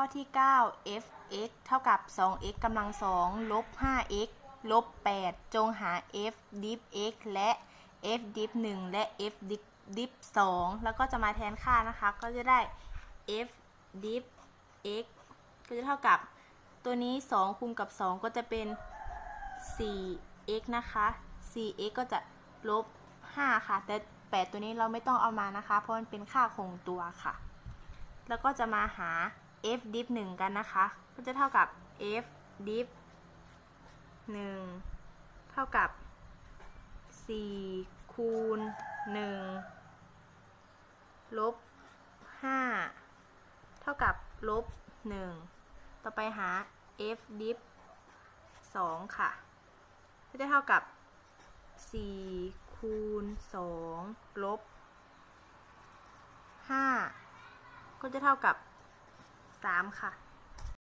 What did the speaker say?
ข้อที่ 9 f(x) เท่ากับ 2x กำลัง2ลบ 5x ลบ 8 จงหา f dip x และ f dip 1และ f dip dip 2แล้วก็จะมาแทนค่านะคะ ก็จะได้ f dip x ก็จะเท่ากับตัวนี้ 2คูณกับ 2 ก็จะเป็น 4x นะคะ 4x ก็จะลบ 5 ค่ะ แต่ 8 ตัวนี้เราไม่ต้องเอามานะคะ เพราะมันเป็นค่าคงตัวค่ะ แล้วก็จะมาหา f dip 1กันนะคะ ก็จะเท่ากับ f dip 1เท่ากับ 4 คูณ 1 ลบ 5 เท่ากับ ลบ 1 ต่อไปหา f dip 2ค่ะ ก็จะเท่ากับ 4 คูณ 2 ลบ 5 ก็จะเท่ากับ 3 ค่ะ